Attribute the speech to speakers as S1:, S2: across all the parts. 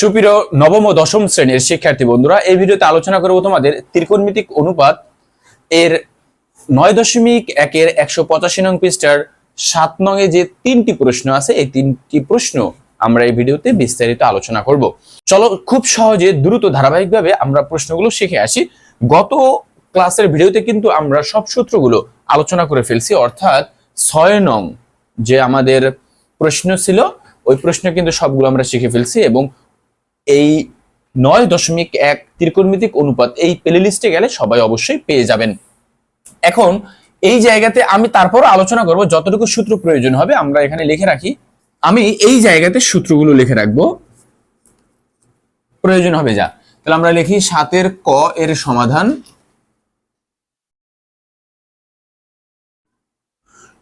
S1: সুপ্রিয় নবম ও দশম শ্রেণির শিক্ষার্থী বন্ধুরা, এই ভিডিওতে আলোচনা করব তোমাদের ত্রিকোণমিতিক অনুপাত এর নয় দশমিক একের একশো পঁচাশি নং পৃষ্ঠার সাত নং এ যে তিনটি প্রশ্ন আছে, এই তিনটি প্রশ্ন আমরা এই ভিডিওতে বিস্তারিত আলোচনা করব। চলো খুব সহজে, দ্রুত, ধারাবাহিকভাবে আমরা প্রশ্নগুলো শিখে আসি। গত ক্লাসের ভিডিওতে কিন্তু আমরা সব সূত্রগুলো আলোচনা করে ফেলছি, অর্থাৎ ছয় নং যে আমাদের প্রশ্ন ছিল, ওই প্রশ্ন কিন্তু সবগুলো আমরা শিখে ফেলছি এবং এই নয় দশমিক এক ত্রিকোণমিতিক অনুপাত এই প্লে লিস্টে গেলে সবাই অবশ্যই পেয়ে যাবেন। এখন এই জায়গাতে আমি তারপর আলোচনা করব, যতটুকু সূত্র প্রয়োজন হবে, আমরা এখানে লিখে রাখি। আমি এই জায়গাতে সূত্রগুলো লিখে রাখব। প্রয়োজন হবে যা। তাহলে আমরা লিখি সাতের ক এর সমাধান।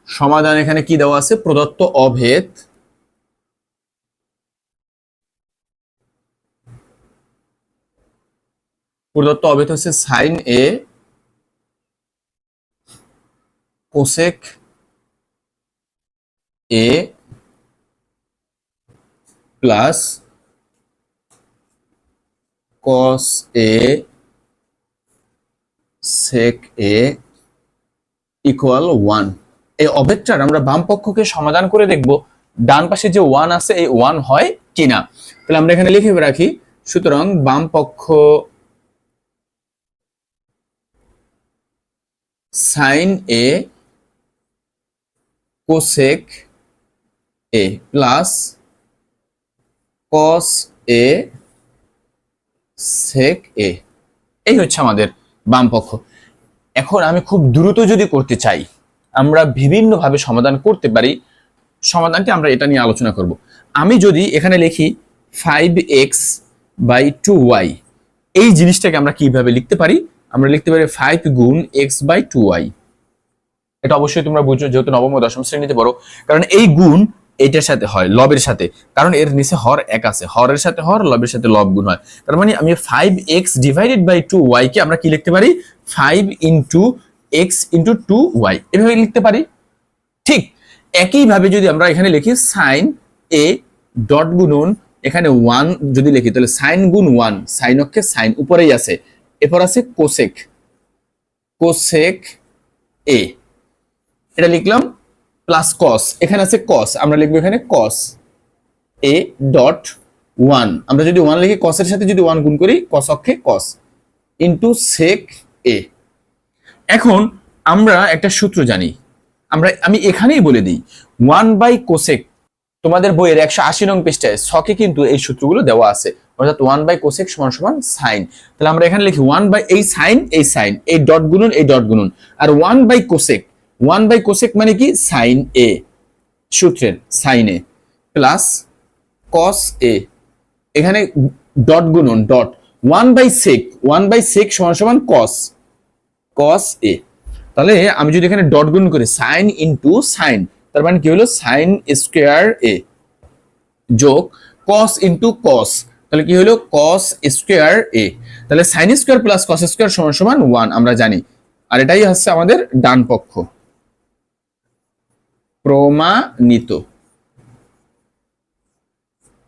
S1: সমাধান এখানে কি দেওয়া আছে? প্রদত্ত অভেদ। প্রদত্ত অভেদ হচ্ছে sin A cosec A plus cos A sec A equal one এই অভেদটার আমরা বাম পক্ষকে সমাধান করে দেখব ডান পাশে যে ওয়ান আছে, এই ওয়ান হয় কিনা। তাহলে আমরা এখানে লিখে রাখি, সুতরাং বাম পক্ষ sin A cosec A plus cos A sec A এই হচ্ছে আমাদের বাম পক্ষ। এখন আমি খুব দ্রুত যদি করতে চাই, আমরা বিভিন্নভাবে সমাধান করতে পারি সমাধানটি আমরা এটা নিয়ে আলোচনা করব। আমি যদি এখানে লিখি five x by two y এই জিনিসটাকে আমরা কীভাবে লিখতে পারি? আমরা লিখতে পারি ফাইভ গুণ এক্স বাই টু ওয়াই এটা অবশ্যই তোমরা বুঝছ যেহেতু নবম ও দশম শ্রেণীতে পড়ো। কারণ এই গুণ এটার সাথে হয়, লবের সাথে। কারণ এর নিচে হর এক আছে। হরের সাথে হর, লবের সাথে লব গুণ হয়। তার মানে আমি five x divided by two y কে আমরা কি লিখতে পারি? Five into x into two y এভাবে লিখতে পারি। ঠিক একইভাবে যদি আমরা এখানে লিখি সাইন এ ডট গুণন, এখানে ওয়ান যদি লিখি, তাহলে সাইন গুণ ওয়ান সাইন অক্ষে সাইন উপরেই আছে। এরপর আছে কোসেক। কোসেক এ। এটা লিখলাম প্লাস কস এখানে আছে কস আমরা লিখব এখানে কস এ ডট ওয়ান আমরা যদি ওয়ান লিখি কসের সাথে যদি ওয়ান গুণ করি কস অক্ষে কস ইন্টু সেক এ। এখন আমরা একটা সূত্র জানি। আমরা, আমি এখানেই বলে দিই ওয়ান বাই কোসেক তোমাদের বইয়ের একশো আশি নং পৃষ্ঠায় ছকে কিন্তু এই সূত্রগুলো দেওয়া আছে। অর্থাৎ ওয়ান বাই কোসেক সমান সমান সাইন তাহলে আমরা এখানে লিখি ওয়ান বাই এই সাইন এই সাইন এই ডট গুণন এই ডট গুণন আর one by cosec one by cosec মানে কি? সাইন এ সূত্রের sign A plus cos A এখানে ডট গুণন dot one by sec one by sec সমান সমান কস কস এ তাহলে আমি যদি এখানে ডট গুণ করি সাইন ইনটু সাইন তার মানে কি হলো? সাইন স্কোয়ার এ যোগ কস ইনটু কস তাহলে কি হলো? কস স্কোয়ার এ তাহলে sin square plus cos square সমান সমান ওয়ান আমরা জানি। আর এটাই হচ্ছে আমাদের ডান পক্ষ। প্রমাণিত।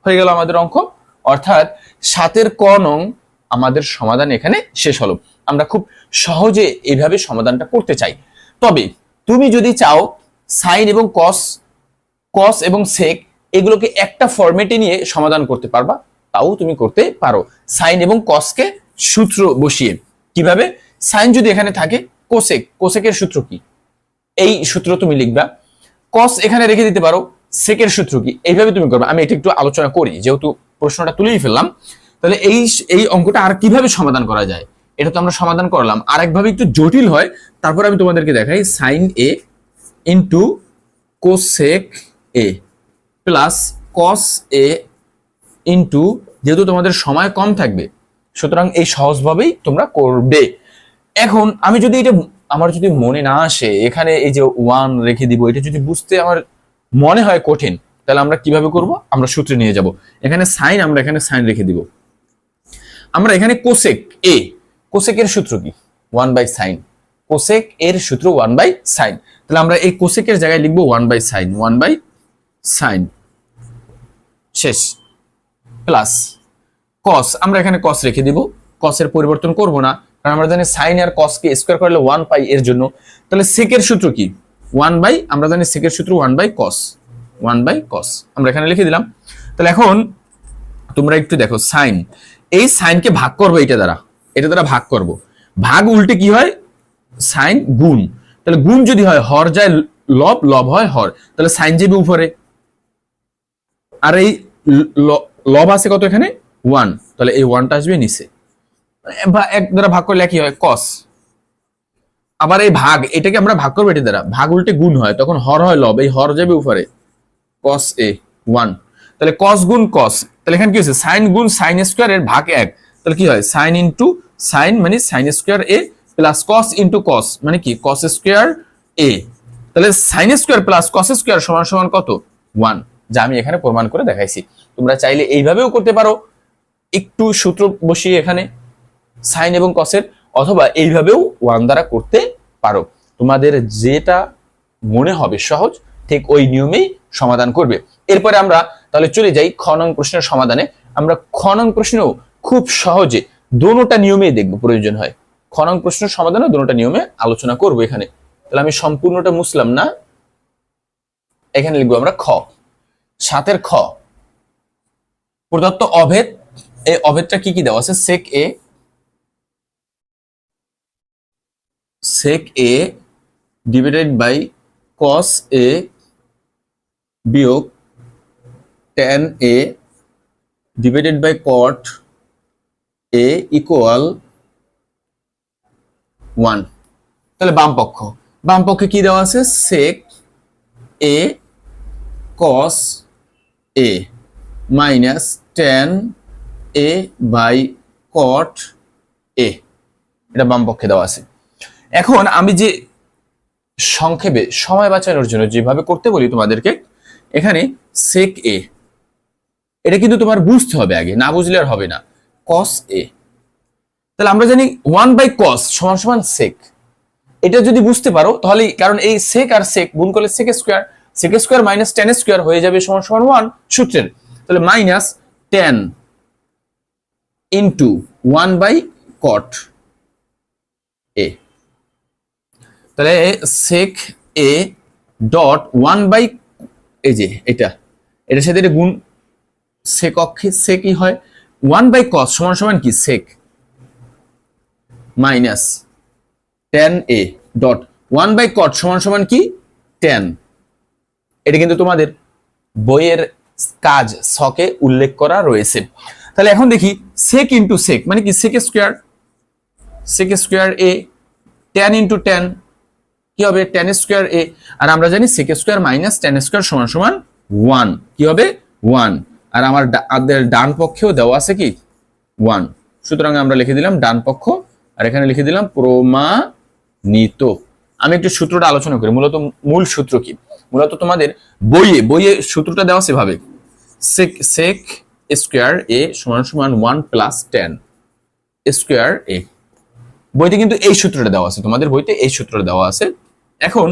S1: হয়ে গেল আমাদের অঙ্ক। অর্থাৎ সাতের ক নং আমাদের সমাধান এখানে শেষ হলো। আমরা খুব সহজে এইভাবে সমাধানটা করতে চাই। তবে তুমি যদি চাও সাইন এবং কস কস এবং সেক এগুলোকে একটা ফরম্যাটে নিয়ে সমাধান করতে পারবা, তাও তুমি করতে পারো। সাইন এবং কসকে সূত্র বসিয়ে। কীভাবে? সাইন যদি এখানে থাকে, কোসেক, কোসেকের সূত্র কি? এই সূত্র তুমি লিখবা। কস এখানে রেখে দিতে পারো, সেকের সূত্র কি? এইভাবে তুমি করবে। আমি এটা একটু আলোচনা করি, যেহেতু প্রশ্নটা তুলেই ফেললাম। তাহলে এই এই অঙ্কটা আর কীভাবে সমাধান করা যায়? এটা তো আমরা সমাধান করলাম। আরেকভাবে একটু জটিল হয়, তারপর আমি তোমাদেরকে দেখাই sin A into cosec A plus cos A into যেহেতু তোমাদের সময় কম থাকবে, সুতরাং এই সহজভাবেই তোমরা করবে। এখন আমি যদি এটা, আমার যদি মনে না আসে, এখানে এই যে ওয়ান রেখে দিব, এটা যদি বুঝতে আমার মনে হয় কঠিন, তাহলে আমরা কীভাবে করব? আমরা সূত্রে নিয়ে যাব। এখানে সাইন আমরা এখানে সাইন রেখে দিব। আমরা এখানে কোসেক এ কোসেকের সূত্র কি? ওয়ান বাই সাইন কোসেক এর সূত্র ওয়ান বাই সাইন তাহলে আমরা এই কোসেকের জায়গায় লিখব one by sin one by sin শেষ। প্লাস কস আমরা এখানে কস রেখে দিব। কসের পরিবর্তন করব না, কারণ আমরা জানি সাইন আর কসকে স্কোয়ার করলে ওয়ান পাই এর জন্য। তাহলে সেকের সূত্র কি? ওয়ান বাই আমরা জানি সেকের সূত্র one by cos one by cos আমরা এখানে লিখে দিলাম। তাহলে এখন তোমরা একটু দেখো সাইন এই সাইনকে ভাগ করব এটা দ্বারা। এটা দ্বারা ভাগ করব। ভাগ উল্টে কি হয়? সাইন গুণ। তাহলে গুণ যদি হয়, হর যায় লব লব হয় হর। তাহলে সাইন যাবে উপরে। আর এই লব আছে কত এখানে? ওয়ান। তাহলে এই ওয়ানটা আসবে নিচে। এক দ্বারা ভাগ করলে কি হয়? কস। আবার এই ভাগ, এটাকে আমরা ভাগ করব এটা দ্বারা। ভাগ উল্টে গুণ হয়, তখন হর হয় লব। এই হর যাবে উপরে। Cos A, one. তাহলে কস গুণ কস। তাহলে এখানে কি হচ্ছে সাইন গুণ সাইন স্কোয়ার এর ভাগ এক। তাহলে কি হয়? সাইন ইন্টু সাইন মানে sin square A plus cos into cos মানে কি? কস স্কোয়ার এ তাহলে sin square plus cos square সমান সমান কত? ওয়ান যা আমি এখানে প্রমাণ করে দেখাইছি। তোমরা চাইলে এইভাবেও করতে পারো। একটু সূত্র বসিয়ে এখানে সাইন এবং কসের অথবা এইভাবেও ওয়ান দ্বারা করতে পারো। তোমাদের যেটা মনে হবে সহজ, ঠিক ওই নিয়মেই সমাধান করবে। এরপরে আমরা তাহলে চলে যাই খ নং প্রশ্নের সমাধানে। আমরা খ নং প্রশ্নেও খুব সহজে, দোনোটা নিয়মেই দেখব প্রয়োজন হয়। খ নং প্রশ্নের সমাধানে দোনোটা নিয়মে আলোচনা করব এখানে। তাহলে আমি সম্পূর্ণটা মুসলাম না। এখানে লিখব আমরা খ। সাতের খ। প্রদত্ত অভেদ, এই অভেদটা কি কি দেওয়া আছে? Sec A sec A divided by cos A বিয়োগ tan A divided by cot A equal 1 তাহলে বাম পক্ষ। বাম পক্ষে কি দেওয়া আছে? Sec A cos A minus tan A by cot A এটা বাম পক্ষে দেওয়া আছে। এখন আমি যে সংক্ষেপে সময় বাঁচানোর জন্য যেভাবে করতে বলি তোমাদেরকে, এখানে সেক এ এটা কিন্তু তোমার বুঝতে হবে আগে, না বুঝলে আর হবে না। কস এ তাহলে আমরা জানি ওয়ান বাই কস সমান সমান সেক এটা যদি বুঝতে পারো, তাহলে কারণ এই সেক আর সেক গুণ করলে sec square sec square minus tan square হয়ে যাবে সমান সমান ওয়ান সূত্রের। তাহলে minus tan into one by cot A তাহলে sec A dot one by এই যে এটা, এটার সাথে এটা গুণ সেক অক্ষে সে কি হয়। ওয়ান বাই কস সমান সমান কি? Sec minus tan A dot one by cot সমান সমান কি? টেন এটা কিন্তু তোমাদের বইয়ের কাজ ছকে উল্লেখ করা রয়েছে। তাহলে এখন দেখি সেক ইন্টু সেক মানে কি sec square sec square A tan into tan কি হবে? টেন স্কোয়ার এ আর আমরা জানি sec square minus tan square সমান সমান ওয়ান কি হবে? ওয়ান আর আমার ডান পক্ষেও দেওয়া আছে কি? ওয়ান সুতরাং আমরা লিখে দিলাম ডান পক্ষ আর এখানে লিখে দিলাম প্রমাণিত। আমি একটু সূত্রটা আলোচনা করি, মূলত মূল সূত্র কি? মূলত তোমাদের বইয়ে বইয়ে সূত্রটা দেওয়া আছে ভাবে সেক সেক স্কোয়ার এ সমান সমান one plus tan square A বইতে কিন্তু এই সূত্রটা দেওয়া আছে, তোমাদের বইতে এই সূত্রটা দেওয়া আছে। এখন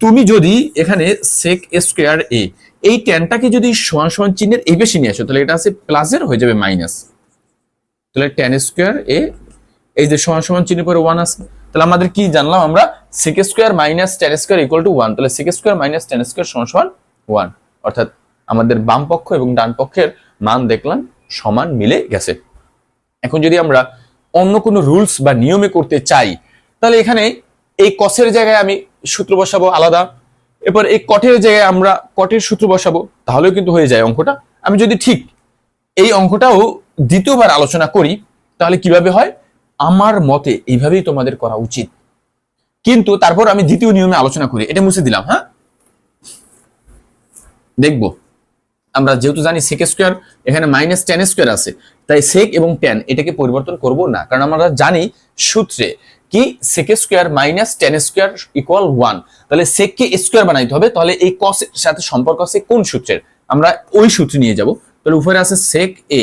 S1: তুমি যদি এখানে সেক স্কোয়ার এ এই টেনটাকে যদি সমান সমান চিহ্নের এই বেশি নিয়ে আসো, তাহলে এটা আছে প্লাসের হয়ে যাবে মাইনাস তাহলে টেন স্কোয়ার এ এই যে সমান সমান চিহ্নের পরে ওয়ান আছে, তাহলে আমাদের কি জানলাম আমরা? Sec square minus tan square equal to one তাহলে sec square minus tan square সমান সমান ওয়ান অর্থাৎ আমাদের বাম পক্ষ এবং ডান পক্ষের মান দেখলাম সমান মিলে গেছে। এখন যদি আমরা অন্য কোনো রুলস বা নিয়মে করতে চাই, তাহলে এখানে এই কসের জায়গায় আমি সূত্র বসাবো আলাদা। এরপর এই কটের জায়গায় আমরা কটের সূত্র বসাবো, তাহলেও কিন্তু হয়ে যায় অঙ্কটা। আমি যদি ঠিক এই অঙ্কটাও দ্বিতীয়বার আলোচনা করি, তাহলে কীভাবে হয়? আমার মতে এইভাবেই তোমাদের করা উচিত। কিন্তু তারপর আমি দ্বিতীয় নিয়মে আলোচনা করি, এটা মুছে দিলাম হ্যাঁ? দেখব। আমরা যেহেতু জানি সেক স্কোয়ার এখানে মাইনাস টেন স্কোয়ার আছে। তাই সেক এবং টেন এটাকে পরিবর্তন করব না। কারণ আমরা জানি সূত্রে কি sec square minus tan square equal one তাহলে সেককে স্কোয়ার বানাইতে হবে, তাহলে এই কস এর সাথে সম্পর্ক আছে কোন সূত্রের? আমরা ওই সূত্রে নিয়ে যাব। তাহলে উপরে আছে সেক এ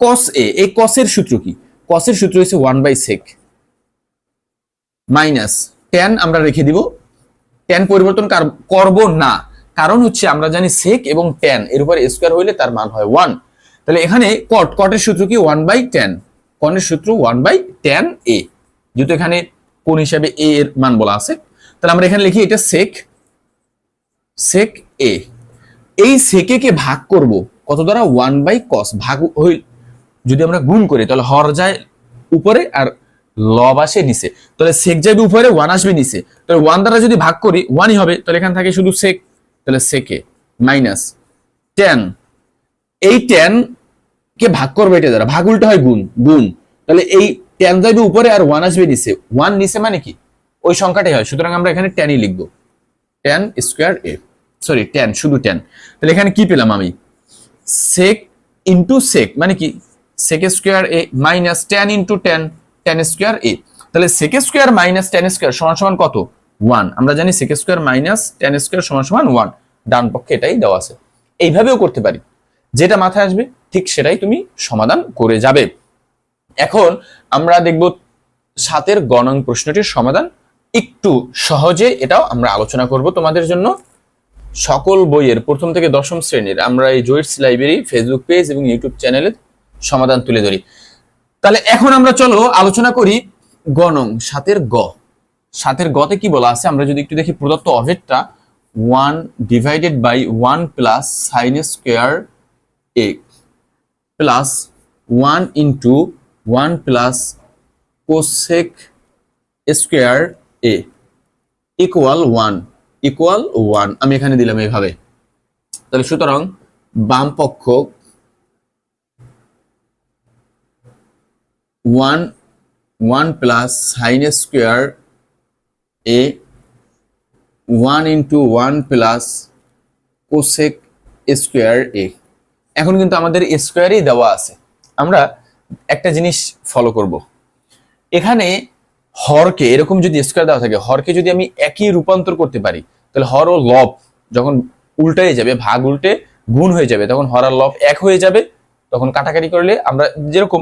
S1: কস এ এই কসের সূত্র কি? কসের সূত্র হচ্ছে one by sec minus tan আমরা রেখে দিব। টেন পরিবর্তন কার- করব না। কারণ হচ্ছে আমরা জানি সেক এবং টেন এর উপরে স্কোয়ার হইলে তার মান হয় ওয়ান তাহলে এখানে কট কটের সূত্র কি? ওয়ান বাই টেন কনের সূত্র ওয়ান বাই টেন এ যেহেতু এখানে কোন হিসাবে এ এর মান বলা আছে। তাহলে আমরা এখানে লিখি এটা সেক সেক এ এই সেকে কে ভাগ করব। কত দ্বারা? ওয়ান বাই কস ভাগ যদি আমরা গুণ করি, তাহলে হর যায় উপরে আর লব আসে নিচে। তাহলে সেক যাবে উপরে ওয়ান আসবে নিচে। তাহলে ওয়ান দ্বারা যদি ভাগ করি ওয়ানই হবে, তাহলে এখানে থাকে শুধু সেক তাহলে সেকে মাইনাস টেন এই টেন কে ভাগ করবে এটা দ্বারা। ভাগ উল্টো হয় গুণ গুণ। তাহলে এই টেন যাবে উপরে আর ওয়ান আসবে নিচে। ওয়ান নিচে মানে কি? ওই সংখ্যাটাই হয়। সুতরাং আমরা এখানে টেনই লিখব। Tan square A sorry tan শুধু টেন তাহলে এখানে কি পেলাম আমি? সেক ইন্টু সেক মানে কি? Sec square A minus tan into tan tan square A তাহলে sec square minus tan square সমান সমান কত? ওয়ান আমরা জানি sec square minus tan square সমান সমান ওয়ান ডান পক্ষে এটাই দেওয়া আছে। এইভাবেও করতে পারি। যেটা মাথায় আসবে, ঠিক সেটাই তুমি সমাধান করে যাবে। এখন আমরা দেখব সাতের গণং প্রশ্নটির সমাধান। একটু সহজে এটাও আমরা আলোচনা করব তোমাদের জন্য। সকল বইয়ের প্রথম থেকে দশম শ্রেণির আমরা এই জয়েটস লাইব্রেরি, ফেসবুক পেজ এবং ইউটিউব চ্যানেলে সমাধান তুলে ধরি। তাহলে এখন আমরা চলো আলোচনা করি গণং, সাতের গ। সাতের গতে কি বলা আছে? আমরা যদি একটু দেখি প্রদত্ত অভেদটা one divided by one plus sin square A plus one into one plus cosec square A equal one equal one আমি এখানে দিলাম এইভাবে তাহলে সুতরাং বাম পক্ষ one one plus sin square A one into one plus cosec square A. এখন কিন্তু আমাদের স্কোয়ারই দেওয়া আছে। আমরা একটা জিনিস ফলো করব। এখানে হরকে, এরকম যদি স্কোয়ার দেওয়া থাকে, হরকে যদি আমি একই রূপান্তর করতে পারি, তাহলে হর ও লব যখন উল্টাই যাবে, ভাগ উল্টে গুণ হয়ে যাবে, তখন হর আর লব এক হয়ে যাবে, তখন কাটাকাটি করলে আমরা যেরকম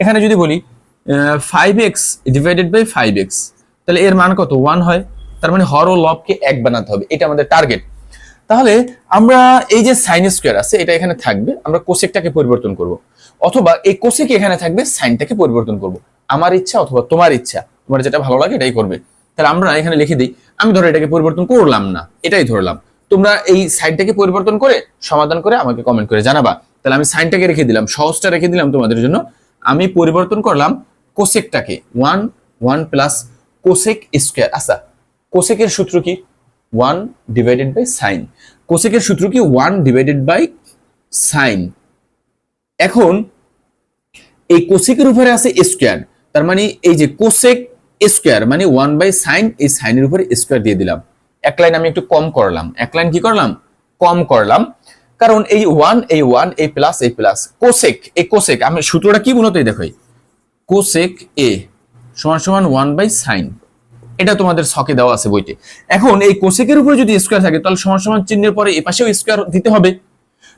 S1: এখানে যদি বলি five x divided by five x তাহলে এর মান কত? ওয়ান হয়। তার মানে হর ও লবকে এক বানাতে হবে। এটা আমাদের টার্গেট তাহলে আমরা এই যে সাইন স্কোয়ার আছে, এটা এখানে থাকবে। আমরা কোসেকটাকে পরিবর্তন করব। অথবা এই কোসেক এখানে থাকবে সাইনটাকে পরিবর্তন করব। আমার ইচ্ছা অথবা তোমার ইচ্ছা। তোমার যেটা ভালো লাগে, এটাই করবে। তাহলে আমরা এখানে লিখে দিই, আমি ধরো এটাকে পরিবর্তন করলাম না। এটাই ধরলাম। তোমরা এই সাইনটাকে পরিবর্তন করে, সমাধান করে আমাকে কমেন্ট করে জানাবা। তাহলে আমি সাইনটাকে রেখে দিলাম, সহজটা রেখে দিলাম তোমাদের জন্য। আমি পরিবর্তন করলাম কোসেকটাকে। One one plus cosec square. আচ্ছা কোসেকের সূত্র কি? One divided by sin. কোসেকের সূত্র কি? One divided by sin. এখন, এই কোসেকের উপরে আছে স্কোয়ার। তার মানে এই যে কোসেক স্কোয়ার মানে ওয়ান বাই সাইন, এই সাইনের উপরে স্কোয়ার দিয়ে দিলাম। এক লাইন আমি একটু কম করলাম। এক লাইন কি করলাম? কম করলাম। কারণ এই ওয়ান এই ওয়ান এই প্লাস এই প্লাস কোসেক এই কোসেক আমি সূত্রটা কি মূলত দেখো কোসেক এ সমান সমান ওয়ান বাই সাইন এটা তোমাদের ছকে দেওয়া আছে বইতে। এখন এই কোসেকের উপরে যদি স্কোয়ার থাকে, তাহলে সমান সমান চিহ্নের পরে এই পাশেও স্কোয়ার দিতে হবে।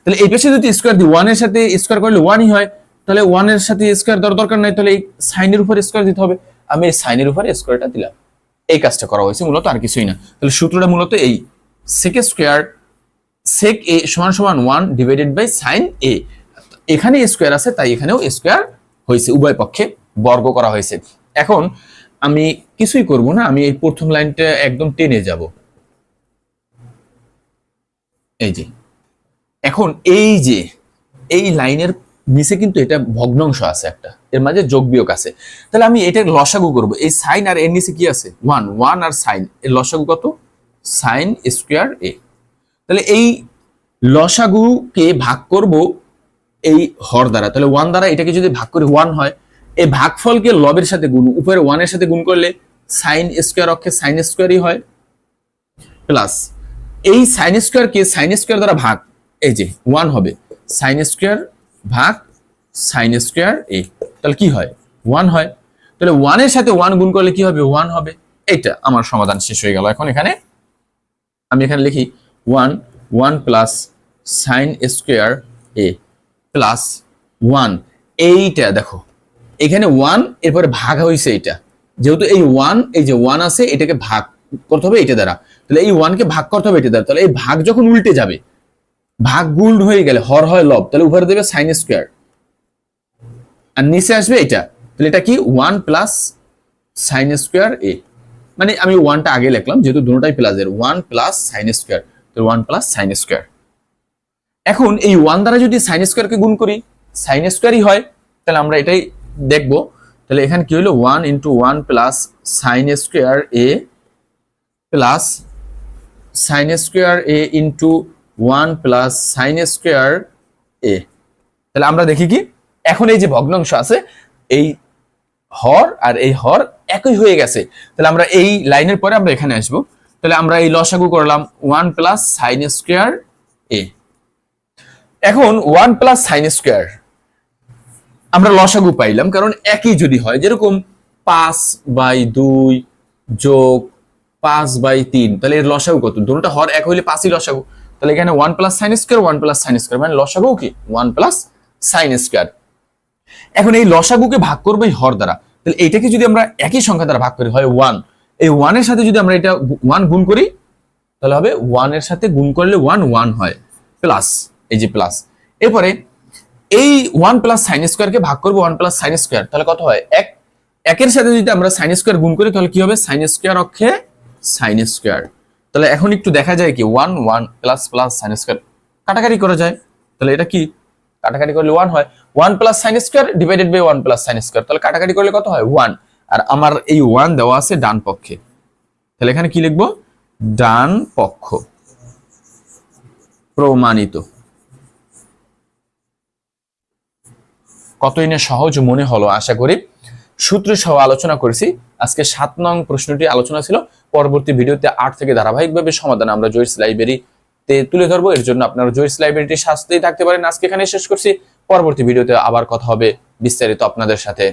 S1: তাহলে এই পাশে যদি স্কোয়ার দিই ওয়ানের সাথে স্কোয়ার করলে ওয়ানই হয়, তাহলে ওয়ানের সাথে স্কোয়ার দেওয়ার দরকার নাই, তাহলে এই সাইনের উপরে স্কোয়ার দিতে হবে। আমি এই সাইনের উপরে স্কোয়ারটা দিলাম। এই কাজটা করা হয়েছে, মূলত আর কিছুই না। তাহলে সূত্রটা মূলত এই সেক স্কোয়ার সেক এ সমান সমান one divided by sin A এখানে স্কোয়ার আছে, তাই এখানেও স্কোয়ার হয়েছে, উভয় পক্ষে বর্গ করা হয়েছে। এখন আমি কিছুই করব না, আমি এই প্রথম লাইনটা একদম টেনে যাব। এই যে, এখন এই যে, এই লাইনের নিচে কিন্তু এটা ভগ্নাংশ আছে একটা, এর মাঝে যোগ বিয়োগ আছে। তাহলে আমি এটা লসাগু করব, এই সাইন আর এর নিচে কি আছে? ওয়ান ওয়ান আর সাইন এর লসাগু কত? সাইন স্কোয়ার এ তাহলে এই লসাগুকে ভাগ করব এই হর দ্বারা। তাহলে ওয়ান দ্বারা এটাকে যদি ভাগ করে ওয়ান হয়, এই ভাগফলকে লবের সাথে গুণ উপরে ওয়ানের সাথে গুণ করলে সাইন স্কোয়ার অক্ষে সাইন স্কোয়ারই হয় প্লাস এই সাইন স্কোয়ারকে সাইন স্কোয়ার দ্বারা ভাগ, এই যে ওয়ান হবে সাইন স্কোয়ার ভাগ সাইন স্কোয়ার এ তাহলে কি হয়? ওয়ান হয়। তাহলে ওয়ানের সাথে ওয়ান গুণ করলে কি হবে? ওয়ান হবে। এটা আমার সমাধান শেষ হয়ে গেল। এখন এখানে আমি এখানে লিখি one one plus sin square A plus one এইটা দেখো। এখানে ওয়ান এরপরে ভাগ হয়েছে এটা যেহেতু এই ওয়ান এই যে ওয়ান আছে, এটাকে ভাগ করতে হবে এটা দ্বারা। তাহলে এই ওয়ানকে ভাগ করতে হবে এটা দ্বারা। তাহলে এই ভাগ যখন উল্টে যাবে, ভাগ গুণ হয়ে গেলে, হর হয় লব, তাহলে উপরে দেবে সাইন স্কোয়ার আর নিচে আসবে এটা তাহলে এটা কি? One plus sin square A মানে আমি ওয়ানটা আগে লিখলাম, যেহেতু দুটোটাই প্লাস এর। One plus sin square one plus sin square এখন এই ওয়ান দ্বারা যদি সাইন স্কোয়ারকে গুণ করি সাইন স্কোয়ারই হয়, তাহলে আমরা এটাই দেখব। তাহলে এখানে কি হলো? One into one plus sin square A plus sin square A into one plus sin square A তাহলে আমরা দেখি কি? এখন এই যে ভগ্নাংশ আছে, এই হর আর এই হর একই হয়ে গেছে। তাহলে আমরা এই লাইনের পরে আমরা এখানে আসব। তাহলে আমরা এই লসাগু করলাম one plus sin square A এখন ওয়ান প্লাস সাইন স্কোয়ার আমরা লসাগু পাইলাম, কারণ একই যদি হয়, যেরকম পাঁচ বাই দুই যোগ পাঁচ বাই তিন, তাহলে এর লসাগু কত? দুটোটা হর এক হইলে পাঁচই লসাগু। তাহলে এখানে one plus sin square one plus sin square মানে লসাগু কি? ওয়ান প্লাস সাইন স্কোয়ার এখন এই লসাগুকে ভাগ করব হর দ্বারা। তাহলে এইটাকে যদি আমরা একই সংখ্যা দ্বারা ভাগ করি, হয় ওয়ান এই ওয়ানের সাথে যদি আমরা এটা ওয়ান গুণ করি, তাহলে হবে ওয়ানের সাথে গুণ করলে ওয়ান ওয়ান হয়। প্লাস এই যে প্লাস এরপরে এই ওয়ান প্লাস সাইন স্কোয়ারকে ভাগ করব ওয়ান প্লাস সাইন স্কোয়ার তাহলে কত হয়? এক। একের সাথে যদি আমরা সাইন স্কোয়ার গুণ করি, তাহলে কি হবে? সাইন স্কোয়ার অক্ষে সাইন স্কোয়ার তাহলে এখন একটু দেখা যায় কি one one plus plus sin square কাটাকাটি করা যায়। তাহলে এটা কি? কাটাকাটি করলে ওয়ান হয়। One plus sin square divided by one plus sin square তাহলে কাটাকাটি করলে কত হয়? ওয়ান আর আমার এই ওয়ান দেওয়া আছে ডান পক্ষে। তাহলে এখানে কি লিখব? ডান পক্ষ। প্রমাণিত। কতই না সহজ মনে হলো, আশা করি। সূত্র সহ আলোচনা করেছি। আজকে সাত নং প্রশ্নটি আলোচনা ছিল। পরবর্তী ভিডিওতে আট থেকে ধারাবাহিকভাবে সমাধান আমরা জয়েস লাইব্রেরিতে তুলে ধরবো। এর জন্য আপনারা জয়েস লাইব্রেরিটি সাথেই থাকতে পারেন। আজকে এখানে শেষ করছি। পরবর্তী ভিডিওতে আবার কথা হবে বিস্তারিত আপনাদের সাথে।